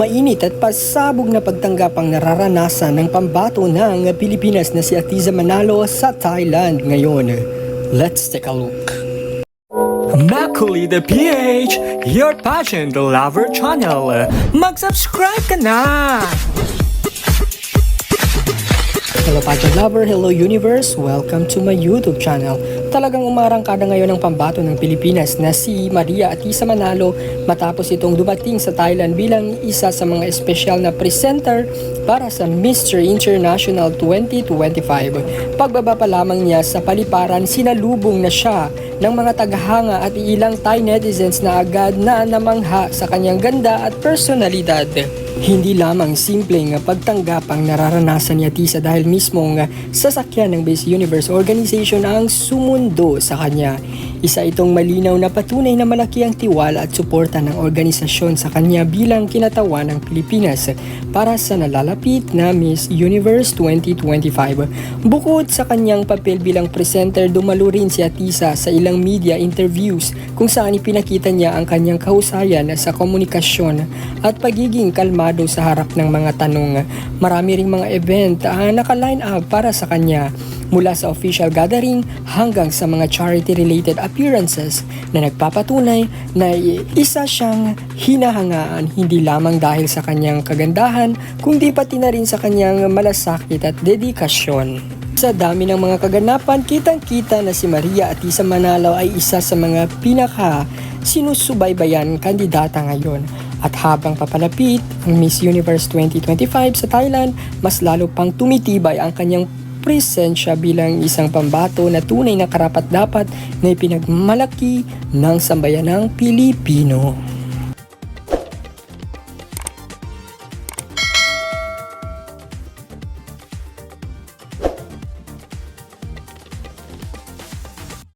Mainit at pasabog na pagtanggap ang nararanasan ng pambato ng Pilipinas na si Atiza Manalo sa Thailand ngayon. Let's take a look. Makuli the PH, your passion lover channel. Mag-subscribe ka na! Hello Pageant Lover, hello Universe, welcome to my YouTube channel. Talagang umarangkada ngayon ang pambato ng Pilipinas na si Maria Atisa Manalo matapos itong dumating sa Thailand bilang isa sa mga espesyal na presenter para sa Mr. International 2025. Pagbaba pa lamang niya sa paliparan, sinalubong na siya ng mga tagahanga at ilang Thai netizens na agad na namangha sa kanyang ganda at personalidad. Hindi lamang simpleng pagtanggap ang nararanasan ni Atisa dahil mismong sasakyan ng Base Universe Organization ang sumundo sa kanya. Isa itong malinaw na patunay na malaki ang tiwala at suporta ng organisasyon sa kanya bilang kinatawan ng Pilipinas para sa nalalapit na Miss Universe 2025. Bukod sa kanyang papel bilang presenter, dumalo rin si Atisa sa ilang media interviews kung saan ipinakita niya ang kanyang kahusayan sa komunikasyon at pagiging kalmado sa harap ng mga tanong. Marami ring mga event ang naka-line up para sa kanya mula sa official gathering hanggang sa mga charity-related appearances na nagpapatunay na isa siyang hinahangaan hindi lamang dahil sa kanyang kagandahan kundi pati na rin sa kanyang malasakit at dedikasyon. Sa dami ng mga kaganapan, kitang-kita na si Maria Atisa Manalo ay isa sa mga pinaka sinusubaybayan kandidata ngayon. At habang papalapit ang Miss Universe 2025 sa Thailand, mas lalo pang tumitibay ang kanyang presensya bilang isang pambato na tunay na karapat-dapat na ipinagmalaki ng sambayanang Pilipino.